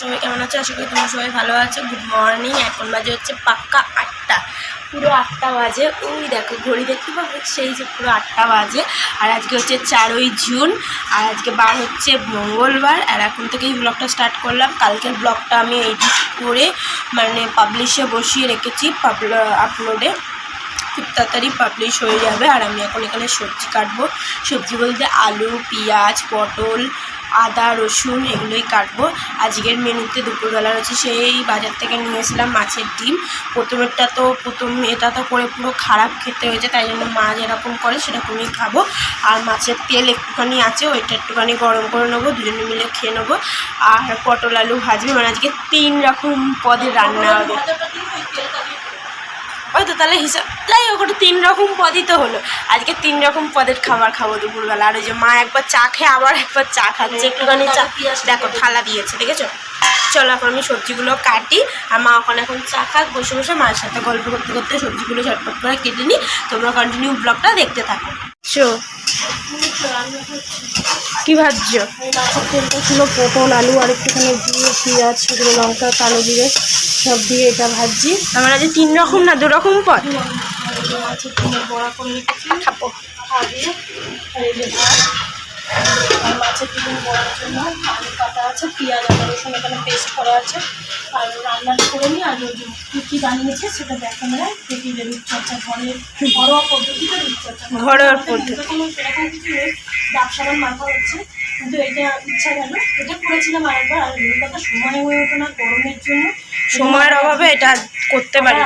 সবাই কেমন আছো? আশা করি তোমরা সবাই ভালো আছো। গুড মর্নিং এখন বাজে হচ্ছে পাক্কা আটটা। পুরো আটটা বাজে। ওই দেখো, ঘড়ি দেখতে পাবো? সেই যে পুরো আটটা বাজে। আর আজকে হচ্ছে চারই জুন, আর আজকে বার হচ্ছে মঙ্গলবার। আর এখন থেকেই ব্লগটা স্টার্ট করলাম। কালকের ব্লগটা আমি এডিট করে মানে পাবলিশে বসিয়ে রেখেছি। আপলোডে খুব তাড়াতাড়ি পাবলিশ হয়ে যাবে। আর আমি এখন এখানে সবজি কাটবো। সবজি বলতে আলু, পেঁয়াজ, পটল আদা, রসুন এগুলোই কাটবো। আজকের মেনুতে দুপুরবেলা রয়েছে সেই বাজার থেকে নিয়ে এসেছিলাম মাছের ডিম। প্রথমেরটা তো প্রথম এটা তো করে পুরো খারাপ খেতে হয়েছে, তাই জন্য মা যেরকম করে সেরকমই খাব। আর মাছের তেল একটুখানি আছে, ওইটা একটুখানি গরম করে নেব, দুজনে মিলে খেয়ে নেব। আর পটল আলু ভাজবে মানে আজকে তিন রকম পদের রান্না হবে। ওই তো তাহলে হিসাব তাই ওটা তিন রকম পদই তো হলো। আজকে তিন রকম পদের খাবার খাব দুপুরবেলা। আর ওই যে মা একবার চা খেয়ে আবার একবার চা খাচ্ছে। একটুখানি চা দেখো, থালা দিয়েছে, দেখেছ? চলো এখন আমি সবজিগুলো কাটি আর মা ওখানে এখন চা খাক বসে বসে মায়ের সাথে গল্প করতে করতে সবজিগুলো ঝটপট করে কেটে নিই। তোমরা কন্টিনিউ ব্লগটা দেখতে থাকো। শো। কি ভাবছ? তেলটা ছিল পটল আলু আর একটুখানি দিয়ে পেঁয়াজ শুকনো লঙ্কা কালো দিয়ে সব দিয়ে এটা ভাজছি। আমার আজ তিন রকম না দু রকম পদ মাছের বড়া করে খাব। আর এই যে ভাত আর মাছের তেলের বড়ার জন্য আলু কাটা আছে পেঁয়াজ আদা রসুন এখানে পেস্ট করা আছে। আর রান্নাটা করে নিই আর ওই যে কী কী বানিয়েছে সেটা দেখি যে রূপচর্চা ঘরের ঘরোয়া পদ্ধতিতে রূপচর্চা ঘরোয়া পদ্ধতি। কোনো সেরকম কিছু নেই ডাব সাবান মাখা হচ্ছে। কিন্তু এটা ইচ্ছা গেল এটা করেছিলাম আরেকবার আর মেন কথা সময় হয়ে ওঠে না গরমের জন্য। সময়ের অভাবে এটা করতে পারি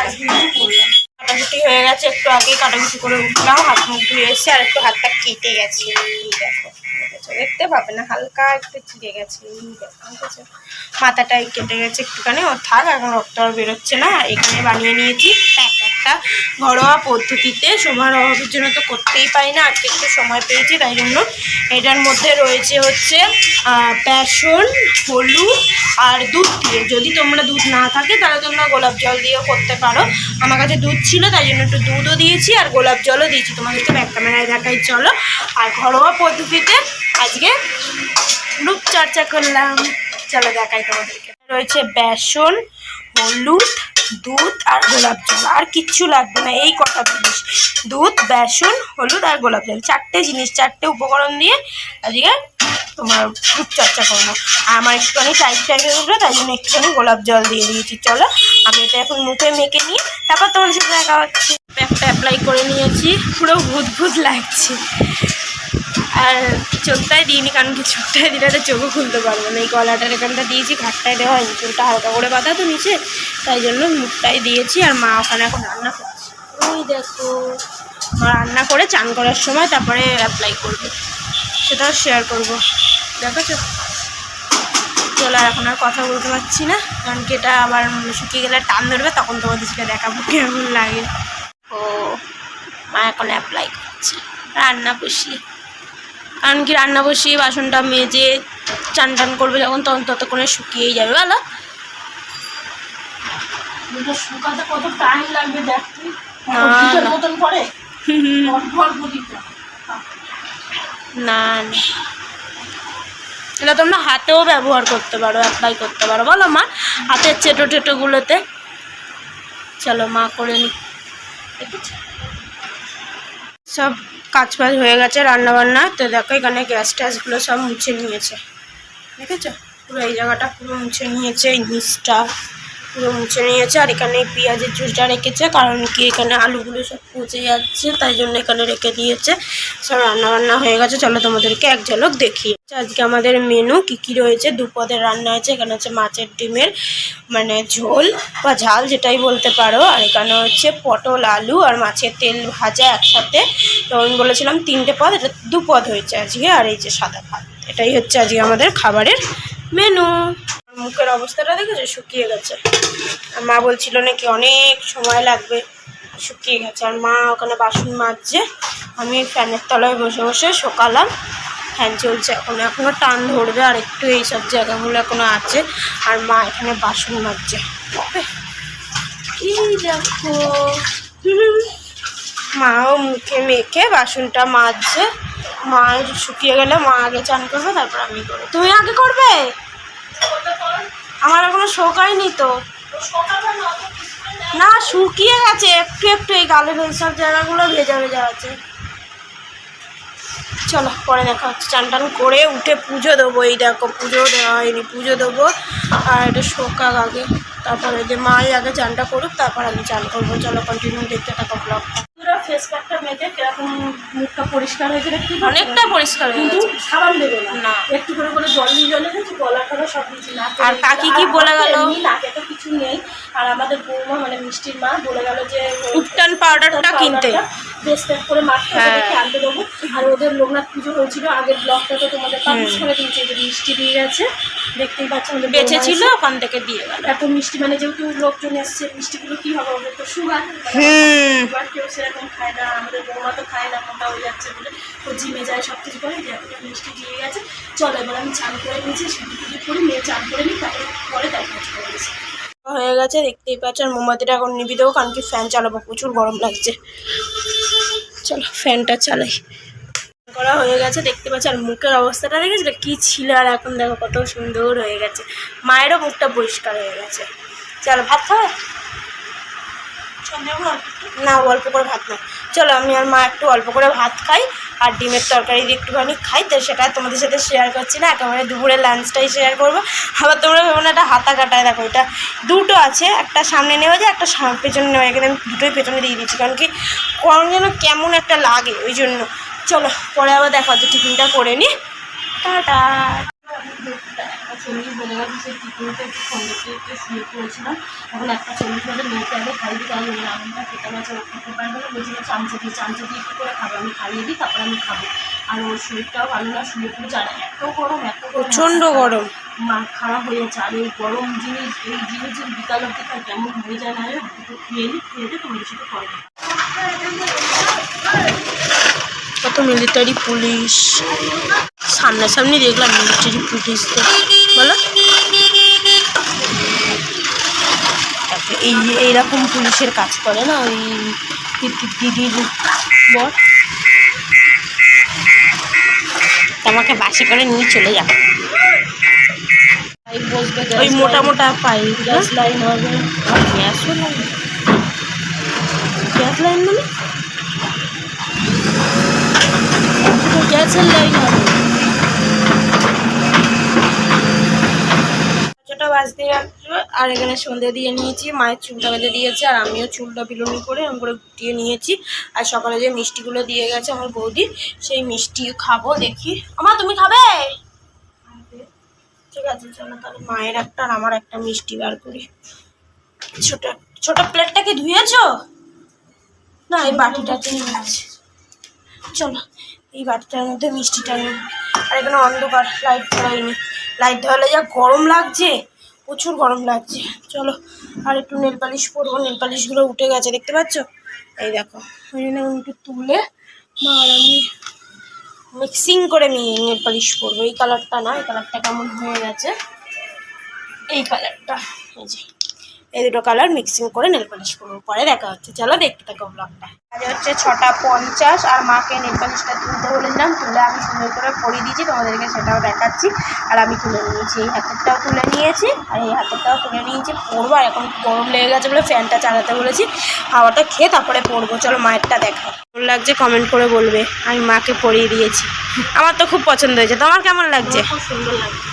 করলাম। কাটাকুটি হয়ে গেছে, একটু আগে কাটাকুটি করে উঠলাম, হাত মুখ ধুয়ে এসে আর একটু হাতটা কেটে গেছে। দেখো দেখতে পাবে না, হালকা একটু চিড়ে গেছে? মাথাটাই কেটে গেছে একটুখানি, ও থাক, এখন রক্ত আর বেরোচ্ছে না, এখানে বানিয়ে নিয়েছি একটা ঘরোয়া পদ্ধতিতে সময়ের অভাবের জন্য তো করতেই পারি না, আজকে একটু সময় পেয়েছি, তাই জন্য এটার মধ্যে রয়েছে হচ্ছে বেসন, হলুদ আর দুধ দিয়ে। যদি তোমরা দুধ না থাকে, তাহলে তোমরা গোলাপ জল দিয়েও করতে পারো। আমার কাছে দুধ ছিল তাই জন্য একটু দুধও দিয়েছি আর গোলাপ জলও দিয়েছি। তোমাদেরকে ব্যাক ক্যামেরায় দেখাই, চলো। আর ঘরোয়া পদ্ধতিতে আজকে রূপচর্চা করলাম। চলো দেখাই তোমাদেরকে। রয়েছে বেসন, হলুদ দুধ আর গোলাপ জল। আর কিচ্ছু লাগবে না, এই কটা জিনিস। দুধ, বেসন, হলুদ আর গোলাপ জল। চারটে জিনিস, চারটে উপকরণ দিয়ে আজকে তোমার খুব চর্চা করব। আর আমার একটুখানি টাইট টাইপের উপরে তাই জন্য একটুখানি গোলাপ জল দিয়ে দিয়েছি। চলো, আমি এটা এখন মুখে মেখে নিই। তারপর তোমার সাথে দেখা হচ্ছে। প্যাকটা অ্যাপ্লাই করে নিয়েছি। পুরো ভূত ভূত লাগছে। আর চোখটায় দিইনি, কারণ কি চোখটায় দিলে তো চোখও খুলতে পারব না। এই গলাটার এখানটা দিয়েছি ঘাটটায় দেওয়া হয়নি, চুলটা হালকা করে বাঁধা তো নিচে, তাই জন্য মুখটাই দিয়েছি আর মা ওখানে এখন রান্না করছে। ওই দেখো রান্না করে চান করার সময় তারপরে অ্যাপ্লাই করবে। সেটাও শেয়ার করব। দেখেছ? চলো আর এখন আর কথা বলতে পারছি না, কারণ কি এটা আবার শুকিয়ে গেলে টান ধরবে, তখন তোমাদের সাথে দেখাবো কেমন লাগে। ও, মা এখন অ্যাপ্লাই করছে, রান্না বসিয়ে। কারণ কি রান্না বসিয়ে বাসনটা মেজে চান টান করবে যখন তখন ততক্ষণে শুকিয়েই যাবে বলো? শুকাতে কত টাইম লাগবে দেখ না, না। মতন না এটা তোমরা হাতেও ব্যবহার করতে পারো অ্যাপ্লাই করতে পারো বলো মা? হাতের চেটো টেটোগুলোতে চলো মা করে নি। দেখেছ? সব কাজ বাজ হয়ে গেছে রান্না বান্না তো দেখো এখানে গ্যাস ট্যাসগুলো সব মুছে নিয়েছে। দেখেছ? পুরো এই জায়গাটা পুরো মুছে নিয়েছে এই নিচটা পুরো মুছে নিয়েছে আর এখানে পেঁয়াজের জুসটা রেখেছে, কারণ কি এখানে আলুগুলো সব পচে যাচ্ছে, তাই জন্য এখানে রেখে দিয়েছে। সব রান্না বান্না হয়ে গেছে, চলো তোমাদেরকে এক ঝলক দেখি আজকে আমাদের মেনু কি কি রয়েছে দুপদের রান্না আছে, এখানে হচ্ছে মাছের ডিমের মানে ঝোল বা ঝাল যেটাই বলতে পারো, আর এখানে হচ্ছে পটল, আলু আর মাছের তেল ভাজা একসাথে। তো আমি বলেছিলাম তিনটে পদ, এটা দু পদ হয়েছে আজকে, আর এই যে সাদা ভাত, এটাই হচ্ছে আজকে আমাদের খাবারের মেনু। মুখের অবস্থাটা দেখেছ? শুকিয়ে গেছে। আর মা বলছিল নাকি অনেক সময় লাগবে। শুকিয়ে গেছে। আর মা ওখানে বাসন মাজছে। আমি ফ্যানের তলায় বসে বসে শোকালাম ফ্যান চলছে। এখন এখনও টান ধরবে। আর একটু এইসব জায়গাগুলো এখনও আছে। আর মা এখানে বাসন মাজছে। এই দেখো। মাও মুখে মেখে বাসনটা মাজছে। মা শুকিয়ে গেলে মা আগে চান করবে, তারপর আমি করব। তুমি আগে করবে? আমার এখনও শোকায়নি তো। না, শুকিয়ে গেছে, একটু একটু এই গালের এইসব জায়গাগুলো ভেজা ভেজা আছে। চলো, পরে দেখা হচ্ছে। চান টান করে উঠে পুজো দেবো, এই দেখো, পুজো দেওয়া হয়নি, পুজো দেবো। আর এটা শোকাক আগে তারপরে যে মাই আগে চানটা করুক, তারপর আমি চান করব। চলো কন্টিনিউ দেখতে থাকো ব্লগটা ফেস প্যাকটা মেখে কীরকম মুখটা পরিষ্কার হয়েছে একটু অনেকটা পরিষ্কার কিন্তু সাবান দেবে না। একটু করে করে জল নিয়ে জলে গেছে গলা টলা সব কিছু না আর কাকি কি বলে গেল? নাকে তো কিছু নেই। আর আমাদের বৌমা মানে মিষ্টির মা বলে গেল যে উত্তান পাউডারটা কিনতে। বেস্ট করে মাখতে হ্যাঁ। আনতে দেবো আর ওদের লোকনাথ পুজো হয়েছিল আগের ব্লগটা তো তোমাদের পাবলিশ করে দিয়েছে যে মিষ্টি দিয়ে গেছে। দেখতেই পাচ্ছ আমাদের বেঁচে ছিল ওখান থেকে দিয়ে গেল। এত মিষ্টি মানে যেহেতু লোকজন এসছে মিষ্টিগুলো কি হবে? ওদের তো সুগার সুগার কেউ সেরকম খায় না আমাদের বৌমা তো খায় না মোটা হয়ে যাচ্ছে বলে। ও জিমে যায় সব কিছু করে যে এতটা মিষ্টি দিয়ে গেছে। চলো এবার আমি চান করে নিয়েছি সিঁদুর পুজো করি মেয়ে চান করে নিই তারপরে পরে তার কাজ করে দিয়েছি হয়ে গেছে দেখতেই পাচ্ছ আর মোমবাতিটা এখন নিবি দেবো কারণ কি ফ্যান চালাবো প্রচুর গরম লাগছে। চলো ফ্যানটা চালাই। করা হয়ে গেছে দেখতে পাচ্ছ আর মুখের অবস্থাটা দেখেছিল কি ছিল আর এখন দেখো কত সুন্দর হয়ে গেছে। মায়েরও মুখটা পরিষ্কার হয়ে গেছে। চলো ভাত খাবে? না অল্প করে ভাত না চলো আমি আর মা একটু অল্প করে ভাত খাই। আর ডিমের তরকারি দিয়ে একটুখানি খাই, তো সেটা তোমাদের সাথে শেয়ার করছি না। একেবারে দুপুরে লাঞ্চটাই শেয়ার করব। আবার তোমরা ভেবো না একটা হাতা কাটায় দেখো, এটা দুটো আছে, একটা সামনে নেওয়া যায়, একটা পেছনে নেওয়া যায়। কিন্তু আমি দুটোই পেছনে দিয়ে দিচ্ছি, কারণ কি কোন যেন কেমন একটা লাগে, ওই জন্য। চলো, পরে আবার দেখো হচ্ছে টিফিনটা করে নি। টাটা। চল্লিশ বলে গেছে সেই টিফিনটা একটু দেখতে একটু শুয়ে পড়েছিলাম এখন একটা চল্লিশ বাজে মেয়েকে আগে খাই দিই তাহলে ওরা আমরা খেতে গেছে ও খেতে পারবে না। বলছিল চামচে দিই চামচে দিয়ে একটু করে খাব আমি খাইয়ে দিই তারপরে আমি খাব। আর ওর শরীরটাও ভালো না শুয়ে পড়েছে। আর এত গরম এত প্রচণ্ড গরম। মা খারাপ হয়ে যাচ্ছে। আর এই গরম জিনিস এই জিনিস যদি বিকাল অব্দি কেমন হয়ে যায় না দুটো খেয়ে নিই খেয়ে দিয়ে তোমাদের সাথে করে কত মিলিটারি পুলিশ। সামনাসামনি দেখলাম মিলিটারি পুলিশ তো। বলো। এই এইরকম পুলিশের কাজ করে না ওই দিদি- দিদির বর। আমাকে বাসে করে নিয়ে চলে পাইপ ওই মোটা মোটা পাইপ গ্যাস লাইন হবে। গ্যাসও লাগে গ্যাস লাইন মানে? গ্যাসের লাইন হবে ছোটো বাজতে যাচ্ছে আর এখানে সন্ধে দিয়ে নিয়েছি মায়ের চুলটা বেঁধে দিয়েছে আর আমিও চুলটা বিলুনি করে এরকম করে গুটিয়ে নিয়েছি। আর সকালে যে মিষ্টিগুলো দিয়ে গেছে আমার বৌদি সেই মিষ্টি খাব দেখি। আমার তুমি খাবে? ঠিক আছে চলো তাহলে মায়ের একটা আর আমার একটা মিষ্টি বার করি। ছোট ছোট প্লেটটা কি ধুয়েছো? না এই বাটিটাতে নিয়েছি। চলো এই বাটিটার মধ্যে মিষ্টিটা নিই। আর এখানে অন্ধকার লাইট ধরাইনি লাইট ধরালে যা গরম লাগছে। প্রচুর গরম লাগছে। চলো, আর একটু নেল পালিশ পরবো। নেল পালিশগুলো উঠে গেছে, দেখতে পাচ্ছ? এই দেখো ওই জন্য একটু তুলে আর আমি মিক্সিং করে নেল পালিশ পরবো। এই কালারটা না, এই কালারটা কেমন হয়ে গেছে? এই কালারটা এই যে। এই দুটো কালার মিক্সিং করে নেল পালিশ করব। পরে দেখা হচ্ছে। চলো দেখতে থাকো ব্লগটা আজ হচ্ছে ছটা পঞ্চাশ, আর মাকে নেল পালিশটা তুলতে বলেছিলাম তুলে আমি সুন্দর করে পরিয়ে দিয়েছি, তোমাদেরকে সেটাও দেখাচ্ছি। আর আমি তুলে নিয়েছি, এই হাতেরটাও তুলে নিয়েছি, আর এই হাতেরটাও তুলে নিয়েছি। পরবো, আর এখন গরম লেগে গেছে বলে ফ্যানটা চালাতে বলেছি। হাওয়াটা খেয়ে তারপরে পরবো। চলো মায়েরটা দেখা ভালো লাগছে কমেন্ট করে বলবে। আমি মাকে পরিয়ে দিয়েছি। আমার তো খুব পছন্দ হয়েছে। তোমার কেমন লাগছে? খুব সুন্দর লাগছে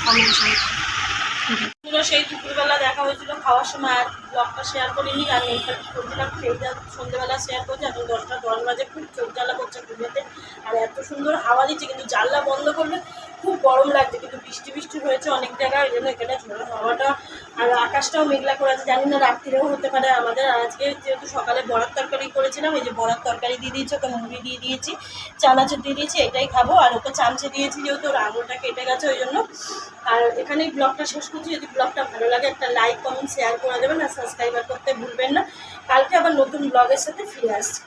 সেই দুপুরবেলা দেখা হয়েছিল খাওয়ার সময়, আর ব্লগটা শেয়ার করিনি আমি এইটা করছিলাম সেইটা সন্ধ্যেবেলা শেয়ার করছি, এখন দশটা, দশ বাজে, খুব চোখ জ্বালা করছে পুজোতে আর এত সুন্দর হাওয়া দিচ্ছে, কিন্তু জানলা বন্ধ করলে খুব গরম লাগছে, কিন্তু বৃষ্টি বৃষ্টি হয়েছে অনেক জায়গায়, ওই জন্য এখানে ঝোড়ো হাওয়াটা আর আকাশটাও মেঘলা করে আছে। জানি না রাত্রিরেও হতে পারে আমাদের। আজকে যেহেতু সকালে বড়ার তরকারি করেছিলাম, এই যে বড়ার তরকারি দিয়ে দিয়েছি, ওকে মুড়ি দিয়ে দিয়েছি, চানাচুর দিয়ে দিয়েছি, এটাই খাব। আর ওকে চামচে দিয়েছি যেহেতু ওর আঙুলটা কেটে গেছে, ওই জন্য। আর এখানেই ব্লগটা শেষ করছি। যদি ব্লগটা ভালো লাগে, একটা লাইক, কমেন্ট, শেয়ার করে দেবেন আর সাবস্ক্রাইবার করতে ভুলবেন না। কালকে আবার নতুন ব্লগের সাথে ফিরে আসছি।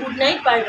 Good night bye.